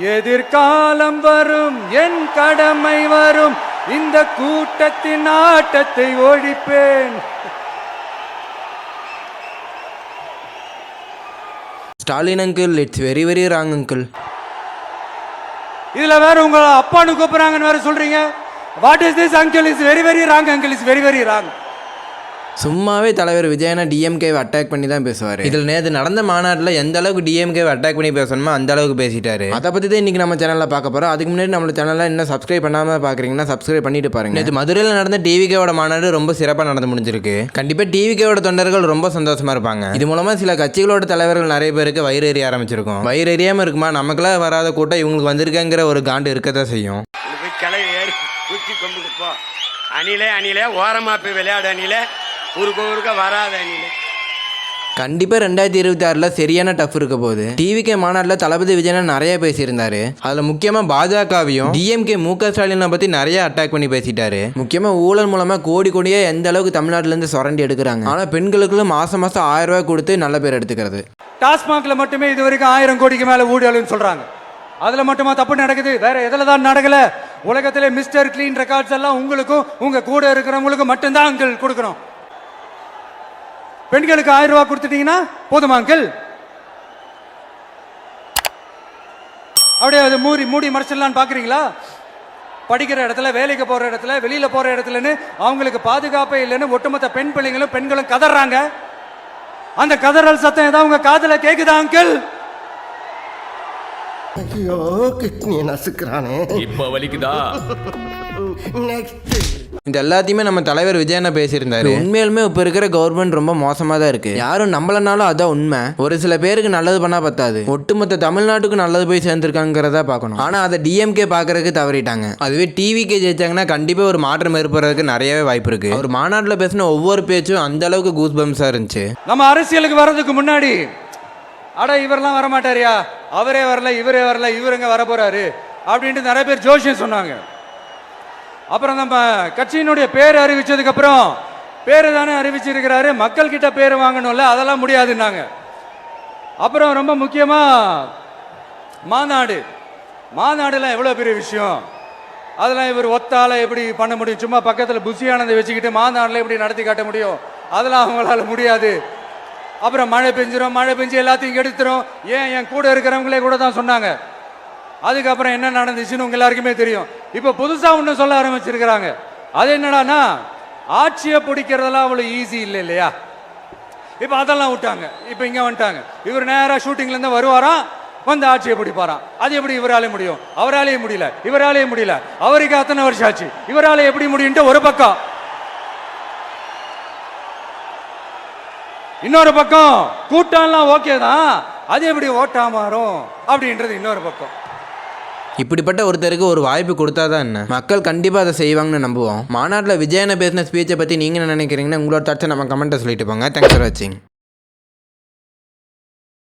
எதிர்காலம் வரும் என் கடமை வரும். இந்த கூட்டத்தின் ஆட்டத்தை ஒழிப்பேன். Stalin uncle it's very very wrong uncle இதுல வேற உங்க அப்பான்னு கூப்பிடுறாங்கன்னு வேற சொல்றீங்க. What is this uncle is very very wrong uncle is very very wrong சும்மாவே தலைவர் விஜயனா டிஎம்கேவை அட்டாக் பண்ணி தான் பேசுவார். இதில் நேற்று நடந்த மாநாட்டில் எந்த அளவுக்கு டிஎம்கேவை அட்டாக் பண்ணி பேசணுமோ அந்த அளவுக்கு பேசிட்டாரு. அதை பற்றி தான் இன்றைக்கி நம்ம சேனலில் பார்க்க போகிறோம் அதுக்கு முன்னாடி நம்ம சேனலில் இன்னும் சப்ஸ்கிரைப் பண்ணாமல் பார்க்குறீங்கன்னா சப்ஸ்கிரைப் பண்ணிட்டு பாருங்க. நேற்று மதுரையில் நடந்த டிவிகேவோட மாநாடு ரொம்ப சிறப்பாக நடந்து முடிஞ்சிருக்கு. கண்டிப்பாக டிவிகேவோட தொண்டர்கள் ரொம்ப சந்தோஷமாக இருப்பாங்க. இது மூலமாக சில கட்சிகளோட தலைவர்கள் நிறைய பேருக்கு வயிறு எறிய ஆரம்பிச்சிருக்கும். வயிறு எறியாமல் இருக்குமா? நமக்கெல்லாம் வராத கூட்டம் இவங்களுக்கு வந்திருக்கங்கிற ஒரு காண்டு இருக்கத்தான் செய்யும். குச்சி கொம்புக்கு போ. அணிலே அணிலே ஓரமா போய் விளையாடு அணிலே. ஊருக்கு ஊருக்க வராத அணிலே கண்டிப்பாக ரெண்டாயிரத்தி இருபத்தி ஆறில் சரியான டஃப் இருக்க போகுது. டிவிகே மாநாட்டில் தளபதி விஜயன் நிறைய பேசியிருந்தாரு. அதில் முக்கியமாக பாஜகவையும் டிஎம்கே மு க ஸ்டாலினை பற்றி நிறைய அட்டாக் பண்ணி பேசிட்டாரு. முக்கியமாக ஊழல் மூலமாக கோடி கோடியே எந்த அளவுக்கு தமிழ்நாட்டிலேருந்து சுரண்டி எடுக்கிறாங்க. ஆனால் பெண்களுக்கு மாதம் மாதம் ஆயிரம் ரூபாய் கொடுத்து நல்ல பேர் எடுத்துக்கிறது. டாஸ்மாக்ல மட்டுமே இது வரைக்கும் ஆயிரம் கோடிக்கு மேல ஊழல்னு சொல்றாங்க. அதுல மட்டுமா தப்பு நடக்குது? வேற எதுல தான் நடக்கல? உலகத்திலே மிஸ்டர் கிளீன் ரெக்கார்ட்ஸ் எல்லாம் உங்களுக்கும் உங்க கூட இருக்கிறவங்களுக்கும் மட்டும்தான் அங்கிள் கொடுக்கணும். பெண்களுக்கு ஆயிரம் ரூபாய் கொடுத்துட்டீங்கன்னா போதுமா அங்கிள் அப்படியே அது மூடி மூடி மறைச்சிடலான்னு பாக்குறீங்களா படிக்கிற இடத்துல வேலைக்கு போற இடத்துல வெளியில போற இடத்துலன்னு அவங்களுக்கு பாதுகாப்பே இல்லைன்னு ஒட்டுமொத்த பெண் பிள்ளைங்களும் பெண்களும் கதறாங்க. அந்த கதறல் சத்தம் ஏதாவது உங்க காதுல கேக்குதா அங்கிள் ஐயோ கிட்னியை நசுக்கிறானே. இப்ப வலிக்குதா? நெக்ஸ்ட் இது எல்லாத்தையுமே நம்ம தலைவர் விஜயண்ணா பேசியிருந்தாரு. உண்மையாலுமே இப்போ இருக்கிற கவர்மெண்ட் ரொம்ப மோசமாக தான் இருக்கு. யாரும் நம்பலனாலும் அதான் உண்மை. ஒரு சில பேருக்கு நல்லது பண்ணா பத்தாது. ஒட்டுமொத்த தமிழ்நாட்டுக்கு நல்லது போய் சேர்ந்துருக்காங்கிறத பார்க்கணும். ஆனால் அதை டிஎம்கே பார்க்கறதுக்கு தவறிட்டாங்க. அதுவே டிவிக்கே ஜெயிச்சாங்கன்னா கண்டிப்பாக ஒரு மாற்றம் ஏற்படுறதுக்கு நிறையவே வாய்ப்பு இருக்கு. அவர் மாநாட்டில் பேசின ஒவ்வொரு பேச்சும் அந்த அளவுக்கு கூஸ் பம்ஸாக இருந்துச்சு. நம்ம அரசியலுக்கு வர்றதுக்கு முன்னாடி அட இவரெல்லாம் வர மாட்டாரியா அவரே வரல இவரே வரல இவருங்க வர போறாரு அப்படின்ட்டு நிறைய பேர் ஜோஷியம் சொன்னாங்க. அப்புறம் நம்ம கட்சியினுடைய பேர் அறிவிச்சதுக்கு அப்புறம் பேரு தானே அறிவிச்சிருக்கிறாரு. மக்கள் கிட்ட பேர் வாங்கணும்ல அதெல்லாம் முடியாதுன்னாங்க. அப்புறம் ரொம்ப முக்கியமா மாநாடு. மாநாடுலாம் எவ்வளோ பெரிய விஷயம்? அதெல்லாம் இவர் ஒத்தால எப்படி பண்ண முடியும்? சும்மா பக்கத்தில் புசியானதை வச்சுக்கிட்டு மாநாடுல எப்படி நடத்தி காட்ட முடியும்? அதெல்லாம் அவங்களால முடியாது. அப்புறம் மழை பெஞ்சிரும் மழை பெஞ்சு எல்லாத்தையும் கெடுத்துரும். ஏன் என் கூட இருக்கிறவங்களே கூட தான் சொன்னாங்க. அதுக்கப்புறம் என்ன நடந்துச்சுன்னு உங்க எல்லாருக்குமே தெரியும். இப்போ புதுசா ஒன்று சொல்ல ஆரம்பிச்சிருக்கிறாங்க. அது என்னடான்னா ஆட்சியை பிடிக்கிறதெல்லாம் அவ்வளோ ஈஸி இல்லை இல்லையா? இப்போ அதெல்லாம் விட்டாங்க. இப்போ இங்கே வந்துட்டாங்க. இவர் நேராக ஷூட்டிங்லேருந்து வருவாராம் வந்து ஆட்சியை பிடிப்பாராம். அது எப்படி இவராலே முடியும்? அவராலேயும் முடியல. இவராலேயும் முடியல. அவருக்கு அத்தனை வருஷம் ஆச்சு. இவராலே எப்படி முடியும்ட்டு ஒரு பக்கம். இன்னொரு பக்கம் கூட்டம்லாம் ஓகே தான். அது எப்படி ஓட்டா மாறும் அப்படின்றது இன்னொரு பக்கம். இப்படிப்பட்ட ஒருத்தருக்கு ஒரு வாய்ப்பு கொடுத்தா தான் என்ன? மக்கள் கண்டிப்பாக அதை செய்வாங்கன்னு நம்புவோம். மாநாட்டில் விஜயனை பேசின ஸ்பீச்சை பற்றி நீங்கள் என்ன நினைக்கிறீங்கன்னா உங்களோட தாட்சை நம்ம கமெண்ட்டை சொல்லிட்டு போங்க. தேங்க்ஸ் ஃபார் வாட்சிங்